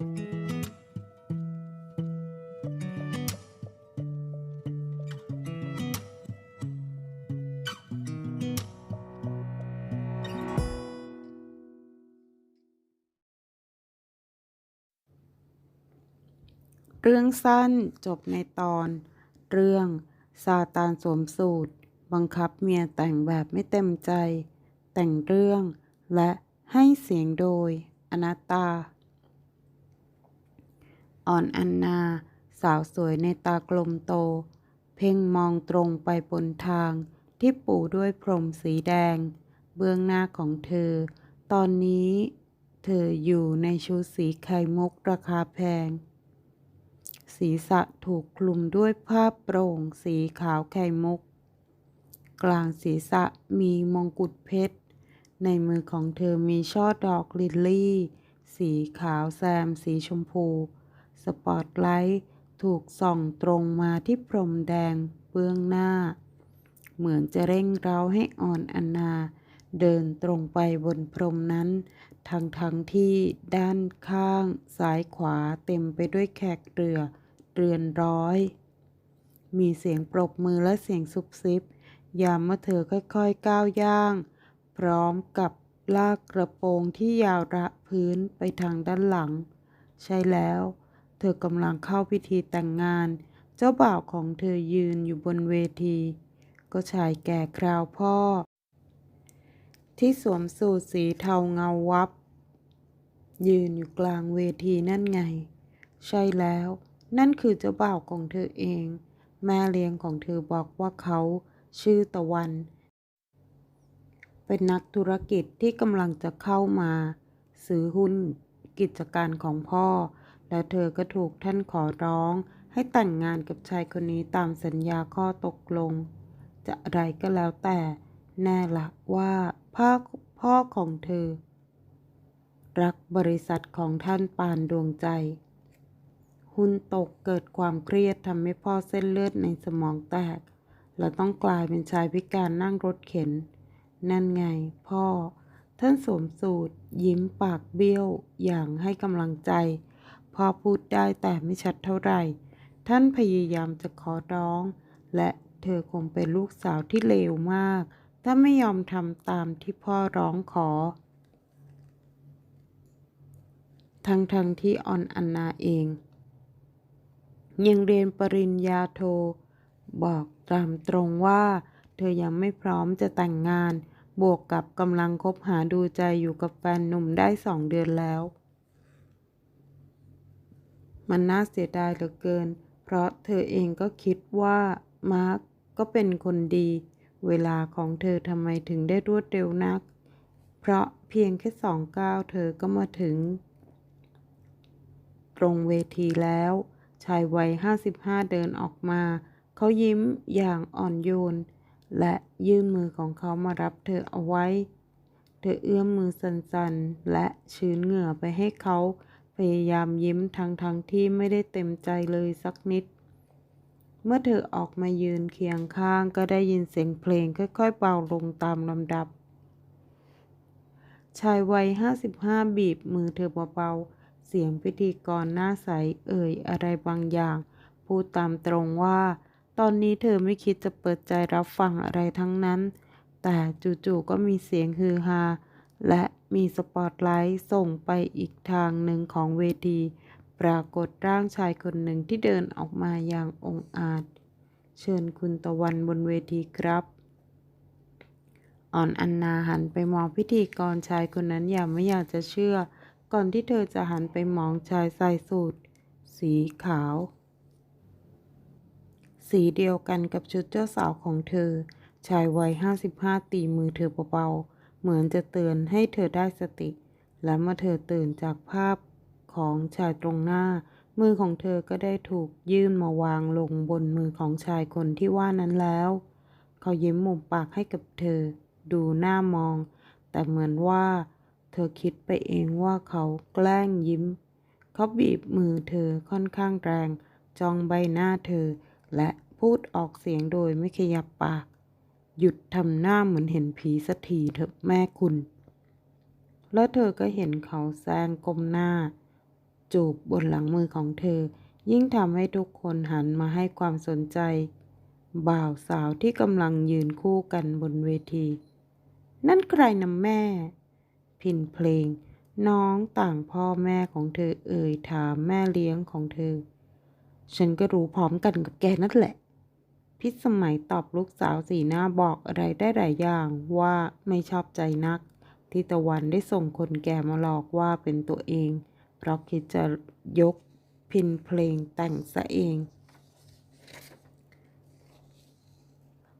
เรื่องสั้นจบในตอน เรื่องซาตานสวมสูตร บังคับเมียแต่งแบบไม่เต็มใจ แต่งเรื่องและให้เสียงโดย อนัตตา อ่อนอันนา สาวสวยในตากลมโต เพ่งมองตรงไปบนทาง ที่ปูด้วยพรมสีแดง เบื้องหน้าของเธอ ตอนนี้ เธออยู่ในชุดสีไข่มุกราคาแพง ศีรษะถูกคลุมด้วยผ้าโปร่งสีขาวไข่มุก กลางศีรษะมีมงกุฎเพชร ในมือของเธอมีช่อดอกลิลลี่ สีขาวแซม สีชมพู สปอตไลท์ถูกส่องตรงมาที่พรมแดงเบื้องหน้า เหมือนจะเร่งเร้าให้อ่อนอันนา เดินตรงไปบนพรมนั้น ทั้งทั้งที่ด้านข้างซ้ายขวาเต็มไปด้วยแขกเรือ เรือนร้อย มีเสียงปรบมือและเสียงซุบซิบ ยามเมื่อเธอค่อยๆก้าวย่าง พร้อมกับลากกระโปรงที่ยาวระพื้นไปทางด้านหลัง ใช่แล้ว เธอกำลังเข้าพิธีแต่งงาน เจ้าบ่าวของเธอยืนอยู่บนเวที ก็ชายแก่คราวพ่อ ที่สวมสูทสีเทาเงาวับ ยืนอยู่กลางเวทีนั่นไง ใช่แล้ว นั่นคือเจ้าบ่าวของเธอเอง แม่เลี้ยงของเธอบอกว่าเขาชื่อตะวัน เป็นนักธุรกิจที่กำลังจะเข้ามา ซื้อหุ้นกิจการของพ่อ และเธอก็ถูกท่านขอร้อง ให้แต่งงานกับชายคนนี้ตามสัญญาข้อตกลง จะอะไรก็แล้วแต่แน่ละว่าพ่อพ่อของเธอ รักบริษัทของท่านปานดวงใจ หุ้นตกเกิดความเครียดทำให้พ่อเส้นเลือดในสมองแตก และต้องกลายเป็นชายพิการนั่งรถเข็น นั่นไงพ่อ ท่านสวมสูตรยิ้มปากเบี้ยวอย่างให้กำลังใจ พ่อพูดได้แต่ไม่ชัดเท่าไหร่ ท่านพยายามจะขอร้อง และเธอคงเป็นลูกสาวที่เลวมาก ถ้าไม่ยอมทำตามที่พ่อร้องขอ ทั้งทั้งที่ออนอันนาเอง ยังเรียนปริญญาโท บอกตามตรงว่า เธอยังไม่พร้อมจะแต่งงาน บวกกับกำลังคบหาดูใจอยู่กับแฟนหนุ่มได้สองเดือนแล้ว มันน่าเสียดายเหลือเกิน เพราะเธอเองก็คิดว่ามาร์กก็เป็นคนดี เวลาของเธอทำไมถึงได้รวดเร็วนัก เพราะเพียงแค่สองก้าวเธอก็มาถึง ตรงเวทีแล้ว ชายวัยห้าสิบห้าเดินออกมา เขายิ้มอย่างอ่อนโยน และยื่นมือของเขามารับเธอเอาไว้ เธอเอื้อมมือสั่นๆ และชื้นเหงื่อไปให้เขา ยายามยิ้มทั้งๆทที่ไม่ได้เต็มใจเลยสักนิด เมื่อเธอออกมายืนเคียงข้างก็ได้ยินเสียงเพลงค่อยๆเบาลงตามลำดับ ชายวัยห้าสิบห้าบีบมือเธอเบาๆเสียงพิธีกรหน้าใสเอ่ยอะไรบางอย่าง พูดตามตรงว่า ตอนนี้เธอไม่คิดจะเปิดใจรับฟังอะไรทั้งนั้น แต่จู่ๆก็มีเสียงฮือฮา และมีสปอตไลท์ส่งไปอีกทางหนึ่งของเวที ปรากฏร่างชายคนหนึ่งที่เดินออกมาอย่างองอาจ เชิญคุณตะวันบนเวทีครับ อ่อนอันนาหันไปมองพิธีกรชายคนนั้นอย่างไม่อยากจะเชื่อ ก่อนที่เธอจะหันไปมองชายใส่สูทสีขาว สีเดียวกันกับชุดเจ้าสาวของเธอ ชายวัยห้าสิบห้าตีมือเธอเบาๆ เหมือนจะเตือนให้เธอได้สติ และเมื่อเธอตื่นจากภาพของชายตรงหน้า มือของเธอก็ได้ถูกยื่นมาวางลงบนมือของชายคนที่ว่านั้นแล้ว เขายิ้มมุมปากให้กับเธอ ดูหน้ามอง แต่เหมือนว่า เธอคิดไปเองว่าเขาแกล้งยิ้ม เขาบีบมือเธอค่อนข้างแรง จ้องใบหน้าเธอ และพูดออกเสียงโดยไม่ขยับปาก หยุดทำหน้าเหมือนเห็นผีสักทีเถอะแม่คุณ แล้วเธอก็เห็นเขาแซงก้มหน้า จูบบนหลังมือของเธอ ยิ่งทำให้ทุกคนหันมาให้ความสนใจ บ่าวสาวที่กำลังยืนคู่กันบนเวที นั่นใครนะแม่ พินเพลง น้องต่างพ่อแม่ของเธอเอ่ยถามแม่เลี้ยงของเธอ ฉันก็รู้พร้อมกันกับแกนั่นแหละ พิสมัยตอบลูกสาวสีหน้าบอกอะไรได้หลายอย่างว่าไม่ชอบใจนัก ที่ตะวันได้ส่งคนแก่มาหลอกว่าเป็นตัวเอง เพราะคิดจะยกพินเพลงแต่งซะเอง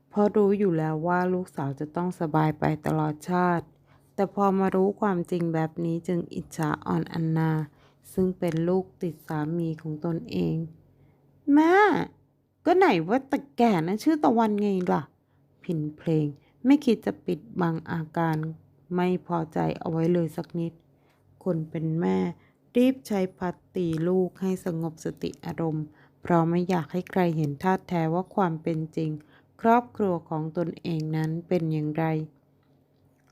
เพราะรู้อยู่แล้วว่าลูกสาวจะต้องสบายไปตลอดชาติ แต่พอมารู้ความจริงแบบนี้จึงอิจฉาอ่อนอันนา ซึ่งเป็นลูกติดสามีของตนเอง แม่ ก็ไหนว่าตะแก่นะชื่อตะวันไงล่ะ พินเพลงไม่คิดจะปิดบังอาการ ไม่พอใจเอาไว้เลยสักนิด คนเป็นแม่ รีบใช้พัดตีลูกให้สงบสติอารมณ์ เพราะไม่อยากให้ใครเห็นท่าแท้ว่าความเป็นจริง ครอบครัวของตนเองนั้นเป็นอย่างไร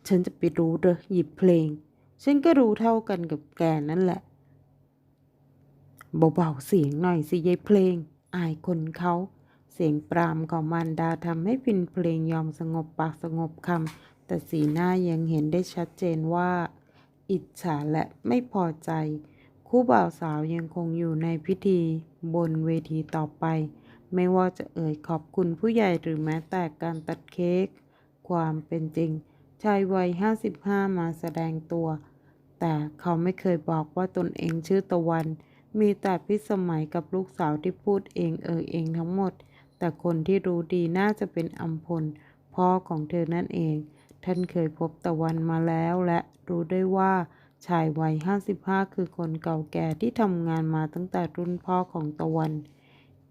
ฉันจะไปรู้เด้อหยิบเพลง ฉันก็รู้เท่ากันกับแกนั่นแหละเบาๆเสียงหน่อยสิยายเพลง อายคนเขา เสียงปรามของมารดาทำให้พินเพลงยอมสงบปากสงบคำแต่สีหน้ายังเห็นได้ชัดเจนว่า อิจฉาและไม่พอใจ คู่บ่าวสาวยังคงอยู่ในพิธีบนเวทีต่อไป ไม่ว่าจะเอ่ยขอบคุณผู้ใหญ่หรือแม้แต่การตัดเค้กความเป็นจริงชายวัย 55 มาแสดงตัว แต่เขาไม่เคยบอกว่าตนเองชื่อตะวัน มีแต่พิสมัยกับลูกสาวที่พูดเองเออเองทั้งหมด แต่คนที่รู้ดีน่าจะเป็นอัมพล พ่อของเธอนั่นเอง ท่านเคยพบตะวันมาแล้วและรู้ได้ว่าชายวัย55คือคนเก่าแก่ที่ทำงานมาตั้งแต่รุ่นพ่อของตะวัน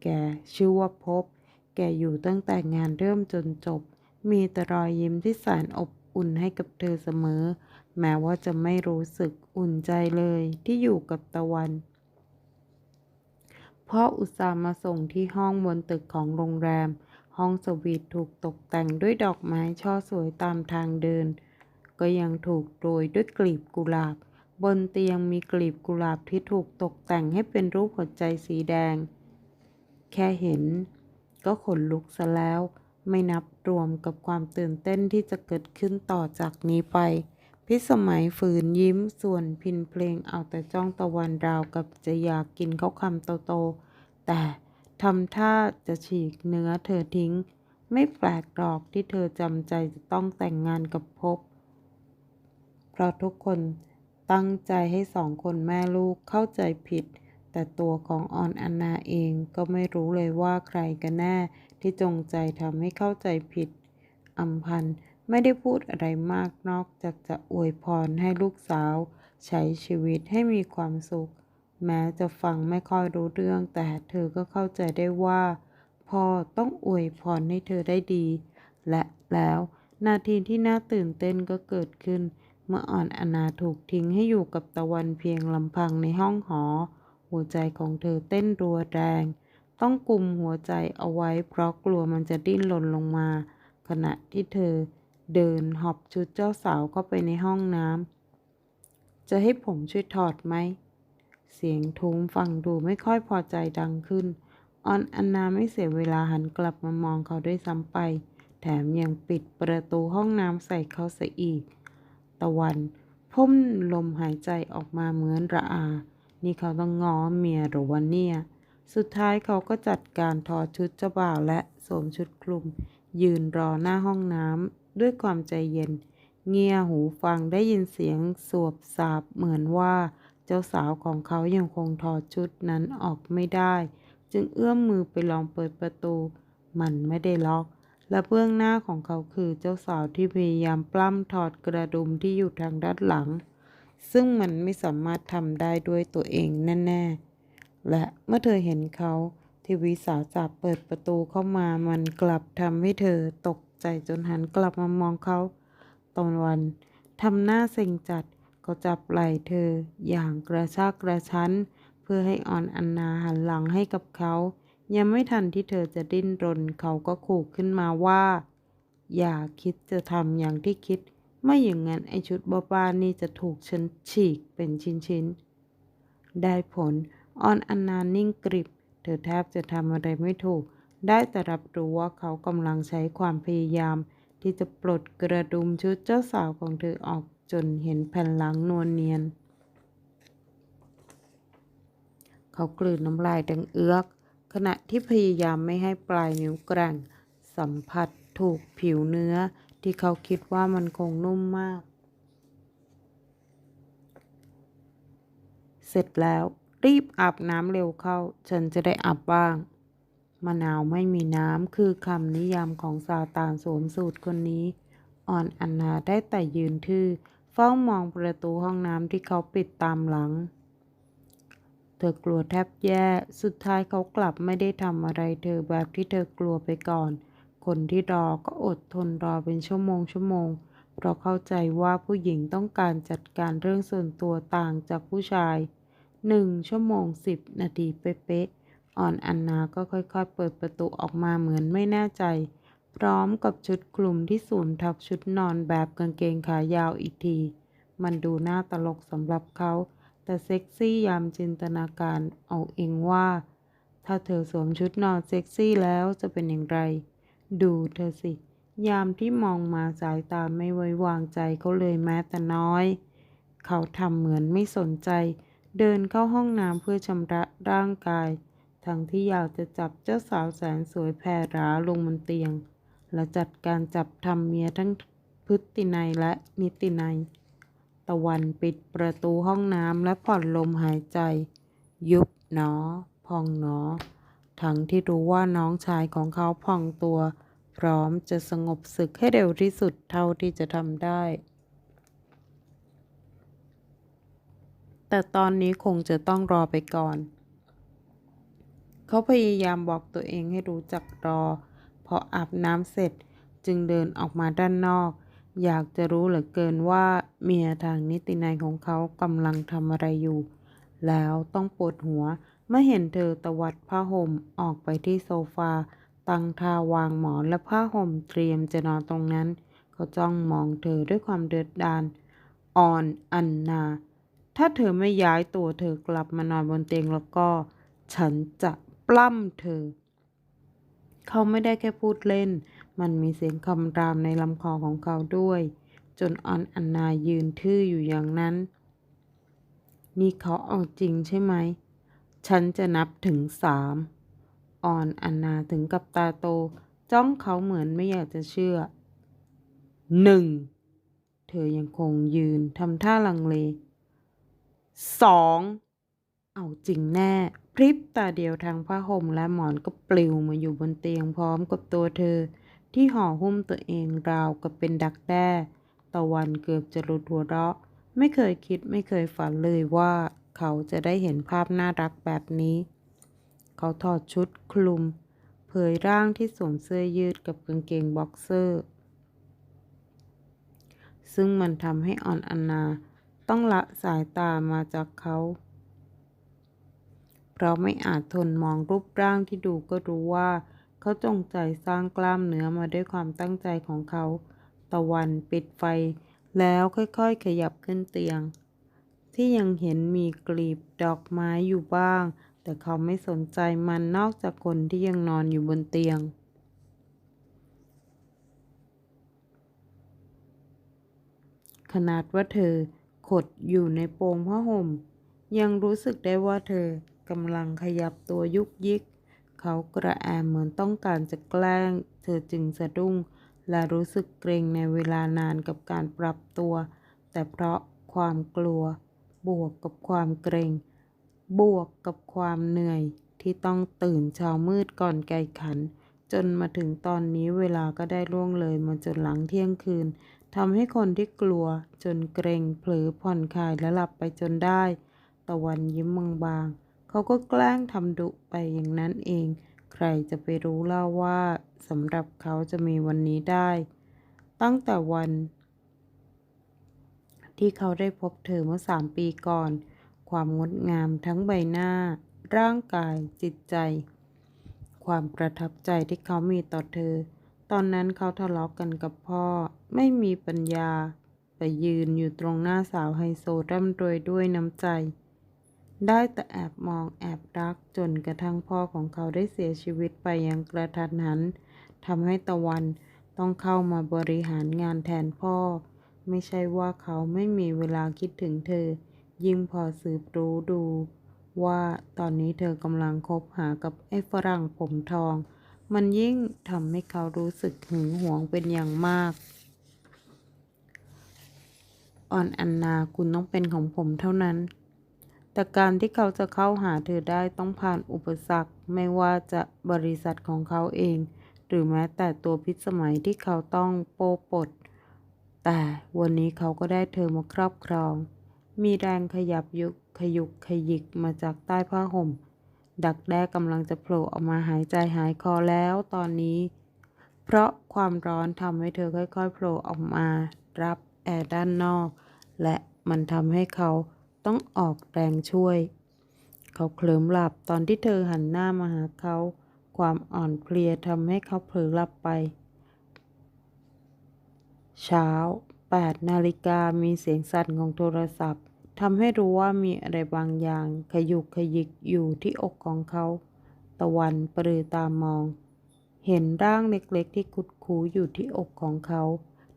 แกชื่อว่าพบ แกอยู่ตั้งแต่งานเริ่มจนจบ มีแต่รอยยิ้มที่แสนอบอุ่นให้กับเธอเสมอ แม้ว่าจะไม่รู้สึกอุ่นใจเลยที่อยู่กับตะวัน พ่ออุตส่าห์มาส่งที่ห้องบนตึกของโรงแรม ห้องสวีทถูกตกแต่งด้วยดอกไม้ช่อสวยตามทางเดิน ก็ยังถูกโรยด้วยกลีบกุหลาบ บนเตียงมีกลีบกุหลาบที่ถูกตกแต่งให้เป็นรูปหัวใจสีแดง แค่เห็น ก็ขนลุกซะแล้ว ไม่นับรวมกับความตื่นเต้นที่จะเกิดขึ้นต่อจากนี้ไป พิสมัยฝืนยิ้มส่วนพินเพลงเอาแต่จ้องตะวันราวกับจะอยากกินข้าวคำโตๆแต่ทำท่าจะฉีกเนื้อเธอทิ้ง ไม่แปลกหรอกที่เธอจำใจจะต้องแต่งงานกับภพบเพราะทุกคนตั้งใจให้สองคนแม่ลูกเข้าใจผิด แต่ตัวของออนอนนาเองก็ไม่รู้เลยว่าใครกันแน่ที่จงใจทำให้เข้าใจผิดอัมพันธ์ ไม่ได้พูดอะไรมากนอกจากจะอวยพรให้ลูกสาว ใช้ชีวิตให้มีความสุข แม้จะฟังไม่ค่อยรู้เรื่อง แต่เธอก็เข้าใจได้ว่าพ่อต้องอวยพรให้เธอได้ดี และแล้วนาทีที่น่าตื่นเต้นก็เกิดขึ้น เมื่ออ่อนอนาถูกทิ้งให้อยู่กับตะวันเพียงลำพังในห้องหอ หัวใจของเธอเต้นรัวแรง ต้องกุมหัวใจเอาไว้เพราะกลัวมันจะดิ้นหล่นลงมา ขณะที่เธอ เดินหอบชุดเจ้าสาวเข้าไปในห้องน้ำ จะให้ผมช่วยถอดไหม เสียงทุ้มฟังดูไม่ค่อยพอใจดังขึ้น ออนอันนาไม่เสียเวลาหันกลับมามองเขาด้วยซ้ำไป แถมยังปิดประตูห้องน้ำใส่เขาเสียอีก ตะวันพ่มลมหายใจออกมาเหมือนระอา นี่เขาต้องง้อเมียหรือวันเนี่ย สุดท้ายเขาก็จัดการถอดชุดเจ้าบ่าวและสวมชุดคลุม ยืนรอหน้าห้องน้ำ ด้วยความใจเย็น เงี่ยหูฟังได้ยินเสียงสวบสาบเหมือนว่าเจ้าสาวของเขายังคงถอดชุดนั้นออกไม่ได้ จึงเอื้อมมือไปลองเปิดประตู มันไม่ได้ล็อก และเบื้องหน้าของเขาคือเจ้าสาวที่พยายามปล้ำถอดกระดุมที่อยู่ทางด้านหลัง ซึ่งมันไม่สามารถทำได้ด้วยตัวเองแน่ๆ และเมื่อเธอเห็นเขาทีวิสาจับเปิดประตูเข้ามามันกลับทำให้เธอตก ใจจนหันกลับมามองเขาตอนวันทำหน้าเซ็งจัดก็จับไหล่เธออย่างกระชากกระชั้น เพื่อให้ออนอันนาหันหลังให้กับเขา ยังไม่ทันที่เธอจะดิ้นรนเขาก็ขู่ขึ้นมาว่า อย่าคิดจะทำอย่างที่คิด ไม่อย่างนั้นไอชุดบ้าๆนี่จะถูกฉันฉีกเป็นชิ้นๆ ได้ผลออนอันนานิ่งกริบ เธอแทบจะทำอะไรไม่ถูก ได้แต่รับรู้ว่าเขากำลังใช้ความพยายาม ที่จะปลดกระดุมชุดเจ้าสาวของเธอออกจนเห็นแผ่นหลังนวลเนียน เขากลืนน้ำลายดังเอื้อก ขณะที่พยายามไม่ให้ปลายนิ้วแกร่ง สัมผัสถูกผิวเนื้อที่เขาคิดว่ามันคงนุ่มมาก เสร็จแล้วรีบอาบน้ำเร็วเข้า ฉันจะได้อาบบ้าง มะนาวไม่มีน้ำคือคำนิยามของซาตานสวมสูตรคนนี้ อ่อนอันนาได้แต่ยืนทื่อเฝ้ามองประตูห้องน้ำที่เขาปิดตามหลัง เธอกลัวแทบแย่ สุดท้ายเขากลับไม่ได้ทำอะไรเธอแบบที่เธอกลัวไปก่อน คนที่รอก็อดทนรอเป็นชั่วโมงชั่วโมง เพราะเข้าใจว่าผู้หญิงต้องการจัดการเรื่องส่วนตัวต่างจากผู้ชายหนึ่งชั่วโมงสิบนาทีเป๊ะ อ่อนอันนาก็ค่อยๆ เปิดประตูออกมาเหมือนไม่แน่ใจ พร้อมกับชุดคลุมที่สวมทับชุดนอนแบบกางเกงขายาวอีกที มันดูน่าตลกสำหรับเขา แต่เซ็กซี่ยามจินตนาการเอาเองว่า ถ้าเธอสวมชุดนอนเซ็กซี่แล้วจะเป็นอย่างไร ดูเธอสิ ยามที่มองมาสายตาไม่ไว้วางใจเขาเลยแม้แต่น้อย เขาทำเหมือนไม่สนใจ เดินเข้าห้องน้ำเพื่อชำระร่างกาย ทั้งที่อยากจะจับเจ้าสาวแสนสวยแพรราลงบนเตียง และจัดการจับทำเมียทั้งพฤตินัยและนิตินัย ตะวันปิดประตูห้องน้ำและผ่อนลมหายใจ ยุบหนอ พองหนอ ทั้งที่รู้ว่าน้องชายของเขาพองตัว พร้อมจะสงบศึกให้เร็วที่สุดเท่าที่จะทำได้ แต่ตอนนี้คงจะต้องรอไปก่อน เขาพยายามบอกตัวเองให้รู้จักรอ พออาบน้ำเสร็จจึงเดินออกมาด้านนอก อยากจะรู้เหลือเกินว่าเมียทางนิตินัยของเขากำลังทำอะไรอยู่ แล้วต้องปวดหัวเมื่อเห็นเธอตวัดผ้าห่มออกไปที่โซฟา ตั้งท่าวางหมอนและผ้าห่มเตรียมจะนอนตรงนั้น เขาจ้องมองเธอด้วยความเดือดดาลอ่อนอันนา ถ้าเธอไม่ย้ายตัวเธอกลับมานอนบนเตียงแล้วก็ ฉันจะ ปล้ำเธอ เขาไม่ได้แค่พูดเล่น มันมีเสียงคำรามในลำคอของเขาด้วย จนออนอันนายืนทื่ออยู่อย่างนั้น นี่เขาเอาจริงใช่ไหม ฉันจะนับถึงสามออนอันนาถึงกับตาโต จ้องเขาเหมือนไม่อยากจะเชื่อหนึ่งเธอยังคงยืนทำท่าลังเลสอง เอาจริงแน่ พริบตาเดียวทางผ้าห่มและหมอนก็ปลิวมาอยู่บนเตียงพร้อมกับตัวเธอ ที่ห่อหุ้มตัวเองราวกับเป็นดักแด้ตะวันเกือบจะหลุดหัวเราะ ไม่เคยคิดไม่เคยฝันเลยว่าเขาจะได้เห็นภาพน่ารักแบบนี้ เขาถอดชุดคลุม เผยร่างที่สวมเสื้อยืดกับกางเกงบ็อกเซอร์ ซึ่งมันทำให้อ่อนอนนา ต้องละสายตามาจากเขา เพราะไม่อาจทนมองรูปร่างที่ดูก็รู้ว่า เขาจงใจสร้างกล้ามเนื้อมาด้วยความตั้งใจของเขา ตะวันปิดไฟ แล้วค่อยๆ ขยับขึ้นเตียง ที่ยังเห็นมีกลีบดอกไม้อยู่บ้าง แต่เขาไม่สนใจมันนอกจากคนที่ยังนอนอยู่บนเตียงขนาดว่าเธอขดอยู่ในโปงผ้าห่ม ยังรู้สึกได้ว่าเธอ กำลังขยับตัวยุกยิก เขากระแอมเหมือนต้องการจะแกล้ง เธอจึงสะดุ้ง และรู้สึกเกรงในเวลานานกับการปรับตัว แต่เพราะความกลัว บวกกับความเกรง บวกกับความเหนื่อยที่ต้องตื่นเช้ามืดก่อนไก่ขัน จนมาถึงตอนนี้เวลาก็ได้ล่วงเลยมาจนหลังเที่ยงคืนทำให้คนที่กลัวจนเกรงเผลอผ่อนคลายและหลับไปจนได้ ตะวันยิ้มบางๆ เขาก็แกล้งทำดุไปอย่างนั้นเอง ใครจะไปรู้เล่าว่าสำหรับเขาจะมีวันนี้ได้ ตั้งแต่วัน ที่เขาได้พบเธอเมื่อสามปีก่อน ความงดงามทั้งใบหน้า ร่างกายจิตใจ ความประทับใจที่เขามีต่อเธอ ตอนนั้นเขาทะเลาะกกันกับพ่อ ไม่มีปัญญา ไปยืนอยู่ตรงหน้าสาวไฮโซร่ำรวยด้วยน้ำใจ ได้แต่แอบมองแอบรักจนกระทั่งพ่อของเขาได้เสียชีวิตไปอย่างกระทันหันทำให้ตะวันต้องเข้ามาบริหารงานแทนพ่อ ไม่ใช่ว่าเขาไม่มีเวลาคิดถึงเธอ ยิ่งพอสืบรู้ดู ว่าตอนนี้เธอกำลังคบหากับไอ้ฝรั่งผมทอง มันยิ่งทำให้เขารู้สึกหึงหวงเป็นอย่างมากอ่อนอันนาคุณต้องเป็นของผมเท่านั้น แต่การที่เขาจะเข้าหาเธอได้ต้องผ่านอุปสรรค ไม่ว่าจะบริษัทของเขาเอง หรือแม้แต่ตัวพิสมัยที่เขาต้องโปปด แต่วันนี้เขาก็ได้เธอมาครอบครอง มีแรงขยับยุกขยุกขยิกมาจากใต้ผ้าห่ม ดักแด้กำลังจะโผล่ออกมาหายใจหายคอแล้วตอนนี้ เพราะความร้อนทำให้เธอค่อยๆโผล่ออกมา รับแอร์ด้านนอก และมันทำให้เขา ต้องออกแรงช่วย เขาเคลิ้มหลับตอนที่เธอหันหน้ามาหาเขา ความอ่อนเพลียทำให้เขาเผลอหลับไป เช้า8นาฬิกามีเสียงสั่นของโทรศัพท์ทำให้รู้ว่ามีอะไรบางอย่าง ขยุกขยิกอยู่ที่อกของเขา ตะวันปรือตามอง เห็นร่างเล็กๆที่คุดคูอยู่ที่อกของเขา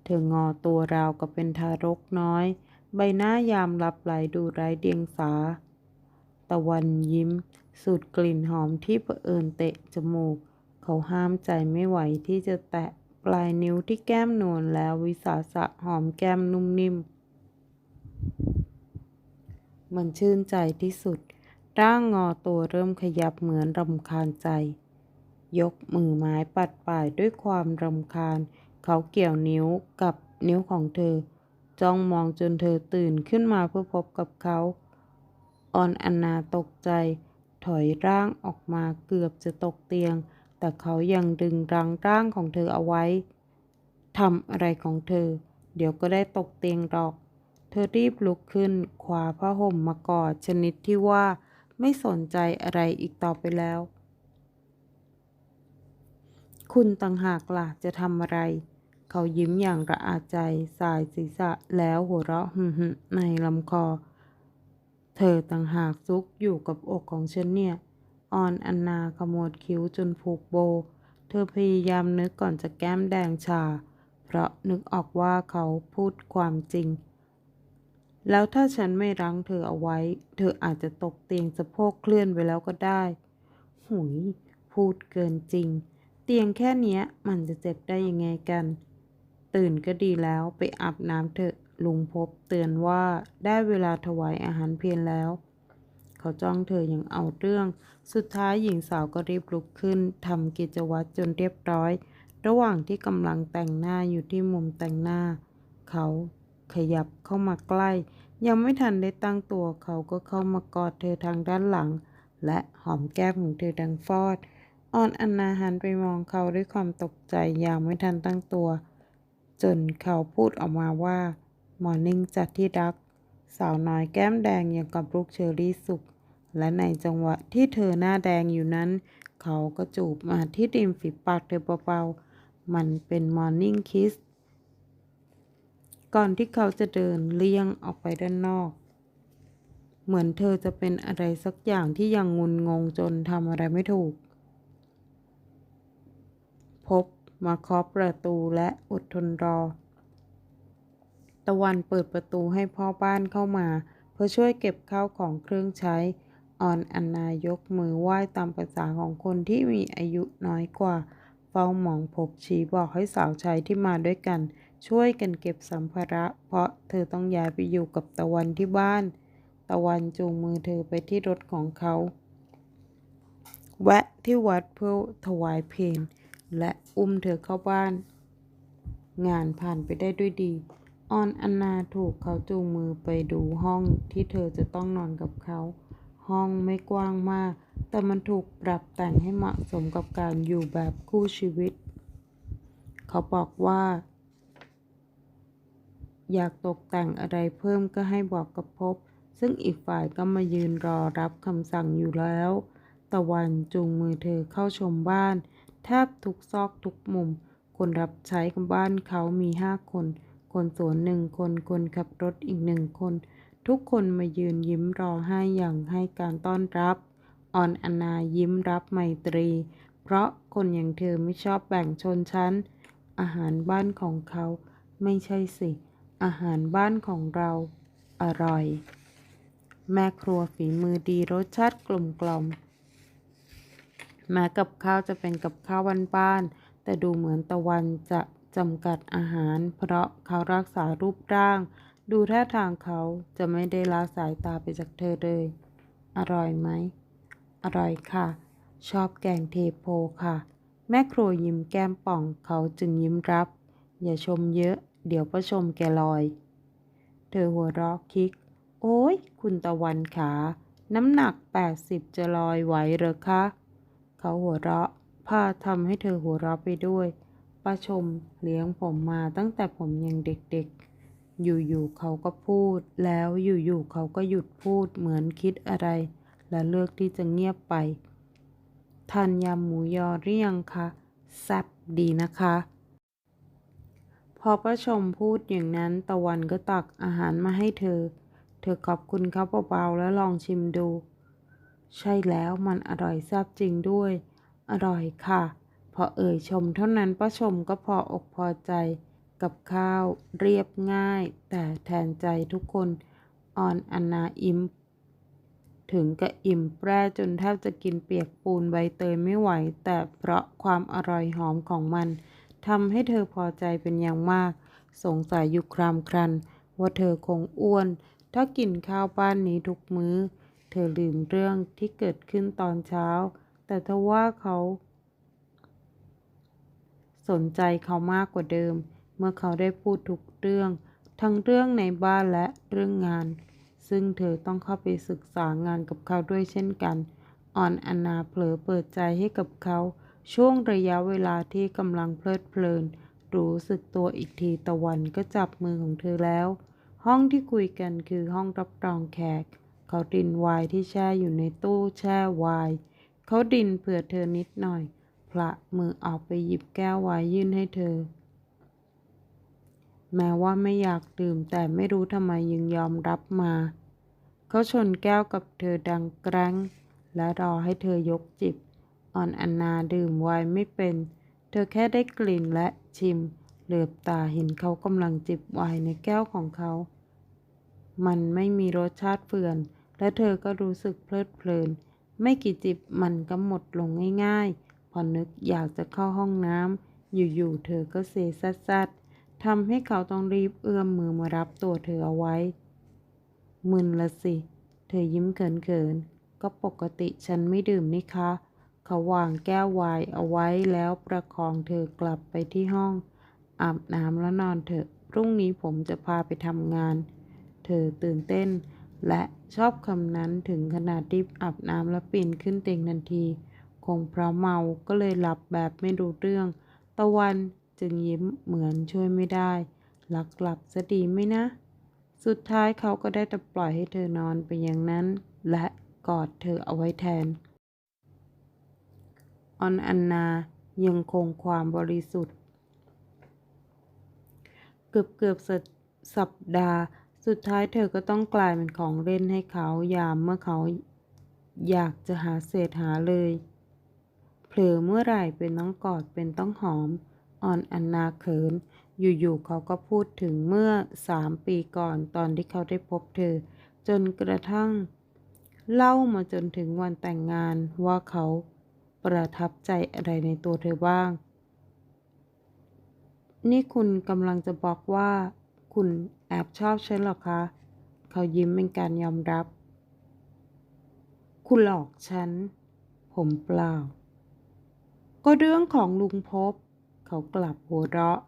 เธองอตัวราวกับเป็นทารกน้อย ใบหน้ายามลับไหลดูไร้เดียงสา ตะวันยิ้ม สูดกลิ่นหอมที่เผอิญเตะจมูก เขาห้ามใจไม่ไหวที่จะแตะปลายนิ้วที่แก้มนวลแล้ววิสาสะหอมแก้มนุ่มนิ่ม มันชื่นใจที่สุด ร่างงอตัวเริ่มขยับเหมือนรำคาญใจ ยกมือไม้ปัดป่ายด้วยความรำคาญ เขาเกี่ยวนิ้วกับนิ้วของเธอ จ้องมองจนเธอตื่นขึ้นมาเพื่อพบกับเขา ออนอันนาตกใจ ถอยร่างออกมาเกือบจะตกเตียง แต่เขายังดึงรังร่างของเธอเอาไว้ทำอะไรของเธอ เดี๋ยวก็ได้ตกเตียงหรอก เธอรีบลุกขึ้นคว้าผ้าห่มมากอดชนิดที่ว่าไม่สนใจอะไรอีกต่อไปแล้ว คุณต่างหากล่ะจะทำอะไร เขายิ้มอย่างระอาใจ สายศีรษะแล้วหัวเราะฮึมๆในลำคอ เธอต่างหากซุกอยู่กับอกของฉันเนี่ย ออนอันนาขมวดคิ้วจนผูกโบ เธอพยายามนึกก่อนจะแก้มแดงชา เพราะนึกออกว่าเขาพูดความจริง แล้วถ้าฉันไม่รั้งเธอเอาไว้ เธออาจจะตกเตียงสะโพกเคลื่อนไปแล้วก็ได้ หุย พูดเกินจริง เตียงแค่เนี้ยมันจะเจ็บได้ยังไงกัน ตื่นก็ดีแล้วไปอาบน้ำเถอะ ลุงพบเตือนว่าได้เวลาถวายอาหารเพลนแล้ว เขาจ้องเธออย่างเอาเรื่อง สุดท้ายหญิงสาวก็รีบลุกขึ้นทำกิจวัตรจนเรียบร้อย ระหว่างที่กำลังแต่งหน้าอยู่ที่มุมแต่งหน้า เขาขยับเข้ามาใกล้ ยังไม่ทันได้ตั้งตัวเขาก็เข้ามากอดเธอทางด้านหลัง และหอมแก้มของเธอดังฟอด ออนอันนาหันไปมองเขาด้วยความตกใจอย่างไม่ทันตั้งตัว จนเขาพูดออกมาว่า มอร์นิ่งจัดที่รัก สาวน้อยแก้มแดงอย่างกับลูกเชอรี่สุก และในจังหวะที่เธอหน้าแดงอยู่นั้น เขาก็จูบมาที่ริมฝีปากเธอเบาๆ มันเป็นมอร์นิ่งคิสก่อนที่เขาจะเดินเลี่ยงออกไปด้านนอก เหมือนเธอจะเป็นอะไรสักอย่างที่ยังงุนงงจนทำอะไรไม่ถูก พบ มาเคาะประตูและอดทนรอ ตะวันเปิดประตูให้พ่อบ้านเข้ามา เพื่อช่วยเก็บข้าวของเครื่องใช้ ออนอันนายกมือไหว้ตามภาษาของคนที่มีอายุน้อยกว่า เฝ้ามองพบชี้บอกให้สาวใช้ที่มาด้วยกัน ช่วยกันเก็บสัมภาระ เพราะเธอต้องย้ายไปอยู่กับตะวันที่บ้าน ตะวันจูงมือเธอไปที่รถของเขา แวะที่วัดเพื่อถวายเพลง และอุ้มเธอเข้าบ้าน งานผ่านไปได้ด้วยดี ออนอันนาถูกเขาจูงมือไปดูห้องที่เธอจะต้องนอนกับเขา ห้องไม่กว้างมาก แต่มันถูกปรับแต่งให้เหมาะสมกับการอยู่แบบคู่ชีวิต เขาบอกว่า อยากตกแต่งอะไรเพิ่มก็ให้บอกกับพบ ซึ่งอีกฝ่ายก็มายืนรอรับคำสั่งอยู่แล้ว ตะวันจูงมือเธอเข้าชมบ้าน แทบทุกซอกทุกมุม คนรับใช้กับบ้านเขามีห้าคน คนสวนหนึ่งคน คนขับรถอีกหนึ่งคน ทุกคนมายืนยิ้มรอให้อย่างให้การต้อนรับออนอนายิ้มรับไมตรี เพราะคนอย่างเธอไม่ชอบแบ่งชนชั้น อาหารบ้านของเขา ไม่ใช่สิ อาหารบ้านของเราอร่อย แม่ครัวฝีมือดีรสชาติกลมกล่อม แม้กับข้าวจะเป็นกับข้าวบ้านๆแต่ดูเหมือนตะวันจะจำกัดอาหาร เพราะเขารักษารูปร่าง ดูท่าทางเขาจะไม่ได้ละสายตาไปจากเธอเลย อร่อยไหม อร่อยค่ะ ชอบแกงเทโพค่ะ แม่ครัวยิ้มแก้มป่องเขาจึงยิ้มรับ อย่าชมเยอะ เดี๋ยวประชมแกลอย เธอหัวเราะคิก โอ้ย คุณตะวันขา น้ำหนัก 80 จะลอยไหวหรอคะ เขาหัวเราะพาทำให้เธอหัวเราะไปด้วยป้าชมเลี้ยงผมมาตั้งแต่ผมยังเด็กๆ อยู่ๆเขาก็พูด แล้วอยู่ๆเขาก็หยุดพูดเหมือนคิดอะไร และเลือกที่จะเงียบไปทานยำหมูยอหรือยังคะแซ่บดีนะคะ พอป้าชมพูดอย่างนั้นตะวันก็ตักอาหารมาให้เธอ เธอขอบคุณเขาเบาๆแล้วลองชิมดู ใช่แล้วมันอร่อยแซ่บจริงด้วย อร่อยค่ะ พอเอ่ยชมเท่านั้นป้าชมก็พออกพอใจกับข้าวเรียบง่าย แต่แทนใจทุกคนออนอนนาอิมถึงกับอิ่มแปร่จนแทบจะกินเปียกปูนใบเตยไม่ไหว แต่เพราะความอร่อยหอมของมันทำให้เธอพอใจเป็นอย่างมาก สงสัยอยู่ครามครัน ว่าเธอคงอ้วน ถ้ากินข้าวบ้านนี้ทุกมื้อ เธอลืมเรื่องที่เกิดขึ้นตอนเช้า แต่ทว่าเขา สนใจเขามากกว่าเดิม เมื่อเขาได้พูดทุกเรื่อง ทั้งเรื่องในบ้านและเรื่องงาน ซึ่งเธอต้องเข้าไปศึกษางานกับเขาด้วยเช่นกัน อ่อนอนนาเผลอเปิดใจให้กับเขาช่วงระยะเวลาที่กำลังเพลิดเพลิน รู้สึกตัวอีกทีตะวันก็จับมือของเธอแล้ว ห้องที่คุยกันคือห้องรับรองแขก เขาดินไวน์ที่แช่อยู่ในตู้แช่ไวน์เขาดินเผื่อเธอนิดหน่อยพละมือออกไปหยิบแก้วไวน์ยื่นให้เธอ แม้ว่าไม่อยากดื่มแต่ไม่รู้ทำไมยังยอมรับมา เขาชนแก้วกับเธอดังแกร้ง และรอให้เธอยกจิบ อ่อนอันนาดื่มไวน์ไม่เป็น เธอแค่ได้กลิ่นและชิม เหลือบตาเห็นเขากำลังจิบไวน์ในแก้วของเขามันไม่มีรสชาติเฟื่อน และเธอก็รู้สึกเพลิดเพลิน ไม่กี่จิบมันก็หมดลงง่ายๆ พอนึกอยากจะเข้าห้องน้ำอยู่ๆเธอก็เซซัดๆทำให้เขาต้องรีบเอื้อมมือมารับตัวเธอเอาไว้ มึนละสิ เธอยิ้มเขินๆ ก็ปกติฉันไม่ดื่มนี่คะเขาวางแก้วไวน์เอาไว้แล้วประคองเธอกลับไปที่ห้อง อาบน้ำแล้วนอนเถอะ พรุ่งนี้ผมจะพาไปทำงาน เธอตื่นเต้น และชอบคำนั้นถึงขนาดรีบอาบน้ำและปีนขึ้นเตียงทันที คงเพราะเมาก็เลยหลับแบบไม่รู้เรื่อง ตะวันจึงยิ้มเหมือนช่วยไม่ได้หลักหลับซะดีไหมนะ สุดท้ายเขาก็ได้แต่ปล่อยให้เธอนอนไปอย่างนั้น และกอดเธอเอาไว้แทน ออนอันนายังคงความบริสุทธิ์ เกือบเกือบสัปดาห์ สุดท้ายเธอก็ต้องกลายเป็นของเล่นให้เขายามเมื่อเขาอยากจะหาเศษหาเลย เผลอเมื่อไหร่เป็นต้องกอดเป็นต้องหอม อ่อนอันนาเขิน อยู่ๆเขาก็พูดถึงเมื่อสามปีก่อนตอนที่เขาได้พบเธอ จนกระทั่ง เล่ามาจนถึงวันแต่งงานว่าเขาประทับใจอะไรในตัวเธอบ้าง นี่คุณกำลังจะบอกว่า คุณ แอบชอบฉันหรอคะ เขายิ้มเป็นการยอมรับ คุณหลอกฉัน ผมเปล่า ก็เรื่องของลุงพบ เขากลับหัวเราะ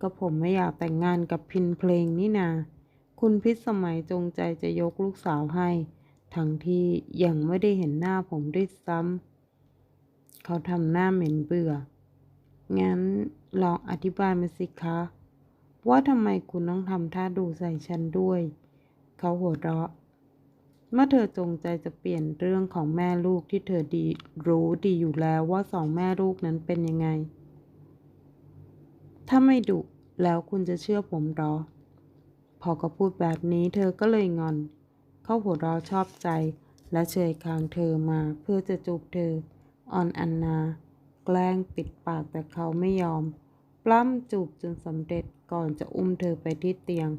ก็ผมไม่อยากแต่งงานกับพินเพลงนี่นา คุณพิษสมัยจงใจจะยกลูกสาวให้ ทั้งที่ยังไม่ได้เห็นหน้าผมด้วยซ้ำ เขาทำหน้าเหม็นเบื่อ งั้นลองอธิบายมาสิคะ ว่าทำไมคุณต้องทำท่าดูใส่ฉันด้วย เขาหัวเราะ เมื่อเธอจงใจจะเปลี่ยนเรื่องของแม่ลูกที่เธอดีรู้ดีอยู่แล้วว่าสองแม่ลูกนั้นเป็นยังไง ถ้าไม่ดุแล้วคุณจะเชื่อผมหรอ พอเขาพูดแบบนี้เธอก็เลยงอน เขาหัวเราะชอบใจ และเชยคางเธอมาเพื่อจะจูบเธอ ออนอันนา แกล้งปิดปากแต่เขาไม่ยอม ปล้ำจูบจนสำเร็จ ก่อนจะอุ้มเธอไปที่เตียง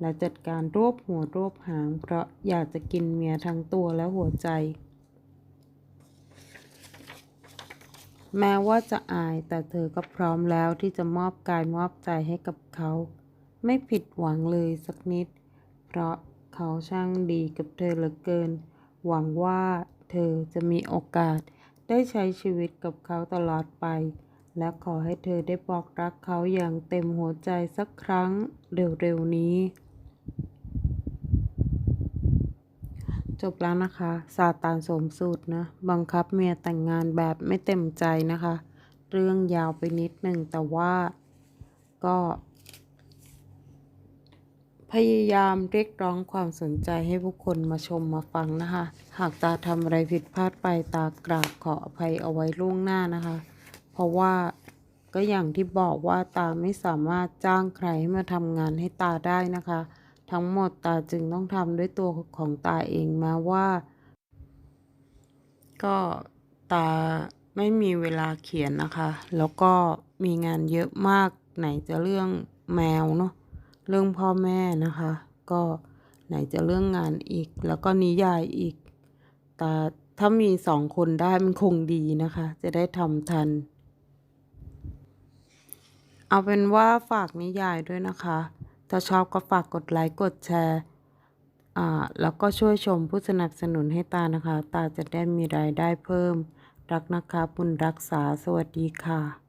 และจัดการรวบหัวรวบหาง เพราะอยากจะกินเมียทั้งตัวและหัวใจ แม้ว่าจะอายแต่เธอก็พร้อมแล้วที่จะมอบกายมอบใจให้กับเขา ไม่ผิดหวังเลยสักนิด เพราะเขาช่างดีกับเธอเหลือเกิน หวังว่าเธอจะมีโอกาสได้ใช้ชีวิตกับเขาตลอดไป และขอให้เธอได้บอกรักเขาอย่างเต็มหัวใจสักครั้งเร็วๆนี้ จบแล้วนะคะซาตานสมสูตรนะ บังคับเมียแต่งงานแบบไม่เต็มใจนะคะ เรื่องยาวไปนิดหนึ่งแต่ว่าก็ พยายามเรียกร้องความสนใจให้ผู้คนมาชมมาฟังนะคะ หากตาทำอะไรผิดพลาดไปตากราบขออภัยเอาไว้ล่วงหน้านะคะ เพราะว่าก็อย่างที่บอกว่าตาไม่สามารถจ้างใครให้มาทำงานให้ตาได้นะคะ ทั้งหมดตาจึงต้องทำด้วยตัวของตาเองแม้ว่า ก็ตาไม่มีเวลาเขียนนะคะ แล้วก็มีงานเยอะมากไหนจะเรื่องแมวเนาะเรื่องพ่อแม่นะคะ ก็ไหนจะเรื่องงานอีก แล้วก็นิยายอีกตาถ้ามีสองคนได้มันคงดีนะคะ จะได้ทำทัน เอาเป็นว่าฝากนิยายด้วยนะคะ ถ้าชอบก็ฝากกดไลค์ กดแชร์ อ่า แล้วก็ช่วยชมผู้สนับสนุนให้ตานะคะ ตาจะได้มีรายได้เพิ่ม รักนะคะบุญรักษา สวัสดีค่ะ